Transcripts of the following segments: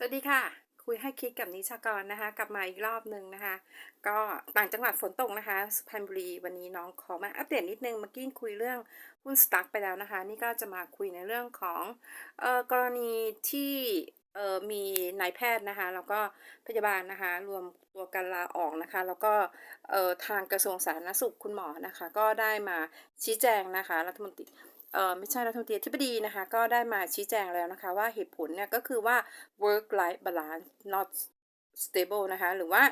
สวัสดีค่ะ คุยให้คิดกับนิชากรนะคะ กลับมาอีกรอบหนึ่งนะคะ ก็ต่างจังหวัดฝนตกนะคะ สุพรรณบุรีวันนี้น้องขอมาอัปเดตนิดนึงเมื่อกี้คุยเรื่องหุ้นสตั๊กไปแล้วนะคะ นี่ก็จะมาคุยในเรื่องของออกรณีที่มีนายแพทย์นะคะ แล้วก็พยาบาลนะคะ รวมตัวกันลาออกนะคะ แล้วก็ทางกระทรวงสาธารณสุขคุณหมอนะคะ ก็ได้มาชี้แจงนะคะรัฐมนตรี ไม่ใช่รัฐมนตรีอธิบดีนะคะ ก็ได้มาชี้แจงแล้วนะคะ ว่าเหตุผลเนี่ยก็คือว่า work life balance not stable นะคะ หรือว่า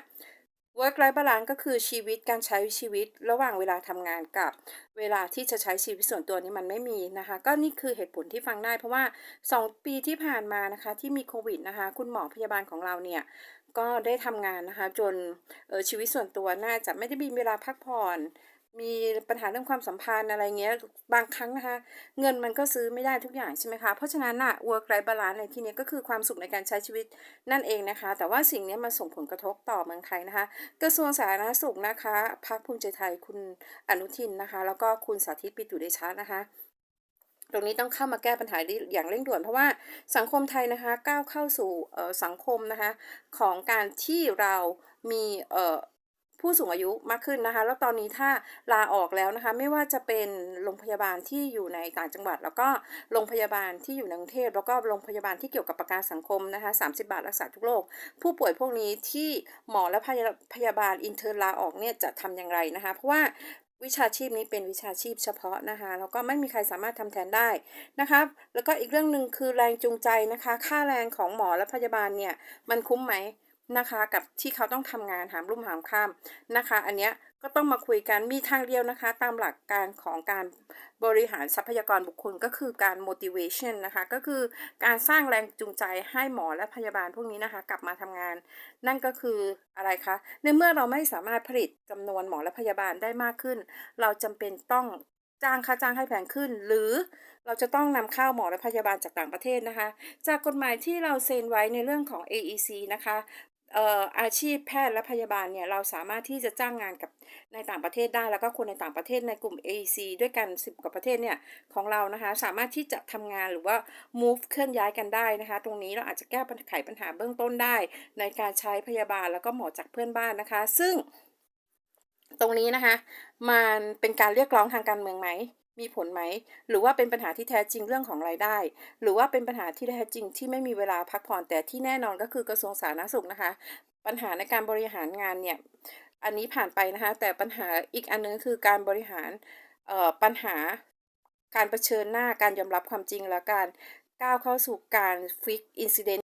work life balance ก็คือชีวิตการใช้ชีวิตระหว่างเวลาทำงานกับ เวลาที่จะใช้ชีวิตส่วนตัวนี้มันไม่มีนะคะ ก็นี่คือเหตุผลที่ฟังได้ เพราะว่า 2 ปีที่ผ่านมานะคะที่มีโควิดนะคะ คุณหมอพยาบาลของเราเนี่ยก็ได้ทำงานนะคะ จนชีวิตส่วนตัวน่าจะไม่ได้มีเวลาพักผ่อน มีปัญหาเรื่องความสัมพันธ์อะไรเงี้ยบางครั้งนะคะ เงินมันก็ซื้อไม่ได้ทุกอย่างใช่ไหมคะเพราะฉะนั้นน่ะ work life balance ในที่นี้ก็คือความสุขในการใช้ชีวิตนั่นเองนะคะ แต่ว่าสิ่งนี้มันส่งผลกระทบต่อเมืองไทยนะคะ กระทรวงสาธารณสุขนะคะพรรคภูมิใจไทยคุณอนุทินนะคะ แล้วก็คุณสาธิตปิตุเดชะนะคะตรงนี้ต้องเข้ามาแก้ปัญหาด้อย่างเร่งด่วนเพราะว่าสังคมไทยนะคะก้าวเข้าสู่เอ่อสังคมนะคะของการที่เรามีเอ่อ ผู้สูงอายุมากขึ้นนะคะ แล้วตอนนี้ถ้าลาออกแล้วนะคะ ไม่ว่าจะเป็นโรงพยาบาลที่อยู่ในต่างจังหวัด แล้วก็โรงพยาบาลที่อยู่ในกรุงเทพแล้วก็โรงพยาบาลที่เกี่ยวกับประกันสังคมนะคะ30 บาทรักษาทุกโรคผู้ป่วยพวกนี้ที่หมอและพยาพยาบาลอินเทอร์ลาออกเนี่ยจะทำอย่างไรนะคะ เพราะว่าวิชาชีพนี้เป็นวิชาชีพเฉพาะนะคะแล้วก็ไม่มีใครสามารถทำแทนได้นะคะแล้วก็อีกเรื่องหนึ่งคือแรงจูงใจนะคะ ค่าแรงของหมอและพยาบาลเนี่ยมันคุ้มไหม นะคะ กับที่เขาต้องทำงานหามรุ่มหามค่ำนะคะ อันเนี้ยก็ต้องมาคุยกันมีทางเดียวนะคะ ตามหลักการของการบริหารทรัพยากรบุคคลก็คือการ motivation นะคะ ก็คือการสร้างแรงจูงใจให้หมอและพยาบาลพวกนี้นะคะ กลับมาทำงาน นั่นก็คืออะไรคะในเมื่อเราไม่สามารถผลิตจำนวนหมอและพยาบาลได้มากขึ้น เราจำเป็นต้องจ้างค่าจ้างให้แพงขึ้น หรือเราจะต้องนำเข้าหมอและพยาบาลจากต่างประเทศนะคะ จากกฎหมายที่เราเซ็นไว้ในเรื่องของ AEC นะคะ อาชีพแพทย์และพยาบาลเนี่ยเราสามารถที่จะจ้างงานกับในต่างประเทศได้ แล้วก็คนในต่างประเทศในกลุ่ม AEC ด้วยกัน 10 กว่าประเทศเนี่ยของเรานะคะสามารถที่จะทำงานหรือว่า move เคลื่อนย้ายกันได้นะคะ ตรงนี้เราอาจจะแก้ปัญไขปัญหาเบื้องต้นได้ ในการใช้พยาบาลแล้วก็หมอจากเพื่อนบ้านนะคะ ซึ่งตรงนี้นะคะ มันเป็นการเรียกร้องทางการเมืองไหม มีผลไหม หรือว่าเป็นปัญหาที่แท้จริงเรื่องของรายได้ หรือว่าเป็นปัญหาที่แท้จริงที่ไม่มีเวลาพักผ่อนแต่ที่แน่นอนก็คือกระทรวงสาธารณสุขนะคะ ปัญหาในการบริหารงานเนี่ยอันนี้ผ่านไปนะคะ แต่ปัญหาอีกอันนึงคือการบริหารเอ่อปัญหาการเผชิญหน้าการยอมรับความจริงและการก้าวเข้าสู่การฟิกอินซิเดน